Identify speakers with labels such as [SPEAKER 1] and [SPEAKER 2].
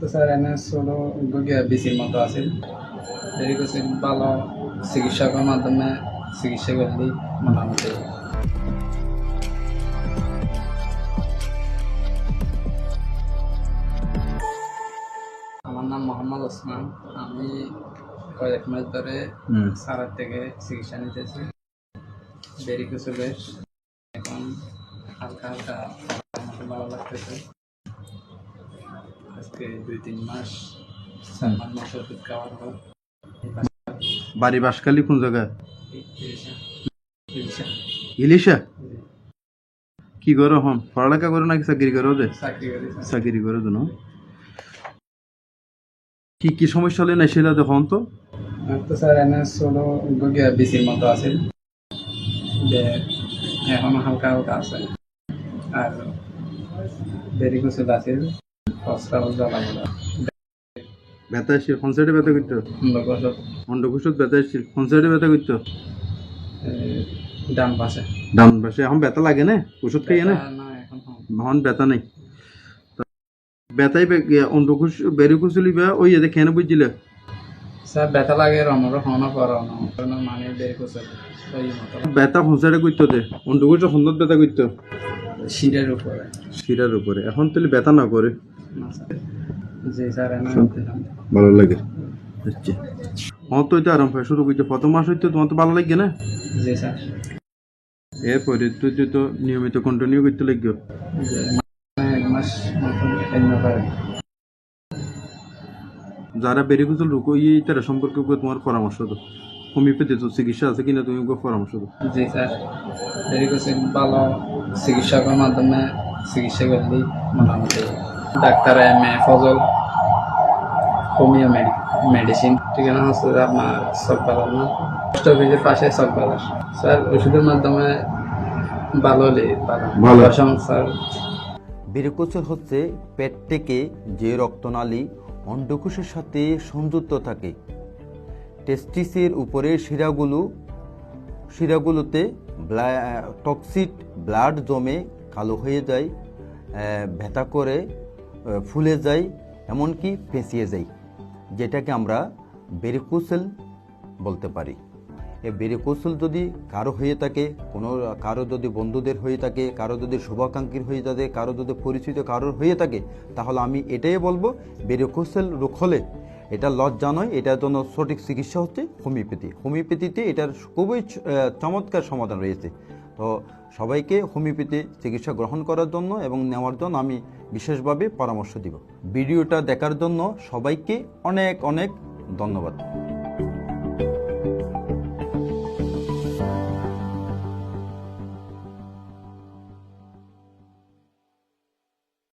[SPEAKER 1] তো স্যার এনে ষোলো গিয়া বিসির মতো আছে। দেরি করছে ভালো চিকিৎসকের মাধ্যমে চিকিৎসা করলেই মোটামুটি। আমার নাম মোহাম্মদ ওসমান। আমি কয়েক মাস ধরে সারার থেকে চিকিৎসা নিতেছি। দেরি কিছু বেশ। এখন হালকা হালকা ভালো লাগতেছে। আজকে দুই তিন মাস চার মাস ওষুধ খাওয়ার পর।
[SPEAKER 2] বাড়ি বাসকালি কোন জায়গায়? ইলিশা। কি করো হন পড়ালেখা করো নাকি চাকরি করো যে?
[SPEAKER 1] চাকরি করি।
[SPEAKER 2] তো কি কি সমস্যা হলে না সেটা দেখুন তো।
[SPEAKER 1] তো স্যার গিয়া বিসির মতো আছে। যে এখন হালকা হালকা আছে। আর দেরি কিছু আছে
[SPEAKER 2] ব্যথা আসছিল কোন সাইডে ব্যথা করতো?
[SPEAKER 1] অন্ধকোষত
[SPEAKER 2] অন্ডকুশত ব্যথা আসছিল কোন সাইডে ব্যথা করতো?
[SPEAKER 1] ডান পাশে।
[SPEAKER 2] ডান পাশে এখন ব্যথা লাগে না? ওষুধ খাইয়ে না?
[SPEAKER 1] না এখন হম।
[SPEAKER 2] এখন ব্যথা নেই। ব্যথাই অন্ডকুশ বেরিকুশলি বা ওই এদের কেন বুঝছিলে
[SPEAKER 1] স্যার ব্যথা লাগে রমর হনো করো না মানে বের করছে
[SPEAKER 2] ব্যথা কোন করতো দে? ব্যথা করতো
[SPEAKER 1] শিরের উপরে
[SPEAKER 2] শিরার উপরে এখন তাহলে ব্যথা না করে ভালো লাগে। আচ্ছা আমার তো এটা আরাম পায় শুরু করছে প্রথম মাস হইতে তোমার তো ভালো লাগবে না?
[SPEAKER 1] জি স্যার।
[SPEAKER 2] এরপরে তুই তুই তো নিয়মিত কন্টিনিউ করতে লাগবে।
[SPEAKER 1] মানে
[SPEAKER 2] যারা গেছিল রুকো এই তারা সম্পর্কে তোমার পরামর্শ দাও। হোমিওপ্যাথি তো চিকিৎসা আছে কিনা তুমি পরামর্শ দাও।
[SPEAKER 1] জি স্যার। ভালো চিকিৎসকের মাধ্যমে চিকিৎসা করলেই মোটামুটি। Doctor M A Fazal homeo medicine. ঠিকানা হচ্ছে আপনার চকবাজার না? পোস্ট অফিসের পাশে চকবাজার। স্যার ওষুধের মাধ্যমে ভালো হলে ভালো।
[SPEAKER 2] ভালো।
[SPEAKER 1] সংসার
[SPEAKER 3] হচ্ছে পেট থেকে যে রক্তনালী অন্ডকোষের সাথে সংযুক্ত থাকে। টেস্টিসের উপরে শিরাগুলো শিরাগুলোতে টক্সিড ব্লাড জমে কালো হয়ে যায় ব্যথা করে ফুলে যায়, এমনকি পেঁচিয়ে যায়, যেটাকে আমরা বেরিকোসেল বলতে পারি। এ বেরিকোসেল যদি কারও হয়ে থাকে, কোনো কারও যদি বন্ধুদের হয়ে থাকে, কারও যদি শুভাকাঙ্ক্ষীর হয়ে থাকে, কারও যদি পরিচিত কারোর হয়ে থাকে, তাহলে আমি এটাই বলব বেরিকোসেল রোগ হলে এটা লজ্জা নয় এটার জন্য সঠিক চিকিৎসা হচ্ছে হোমিওপ্যাথি। হোমিওপ্যাথিতে এটার খুবই চমৎকার সমাধান রয়েছে। তো সবাইকে হোমিওপ্যাথি চিকিৎসা গ্রহণ করার জন্য এবং নেওয়ার জন্য আমি বিশেষভাবে পরামর্শ দিব। ভিডিওটা দেখার জন্য সবাইকে অনেক অনেক ধন্যবাদ।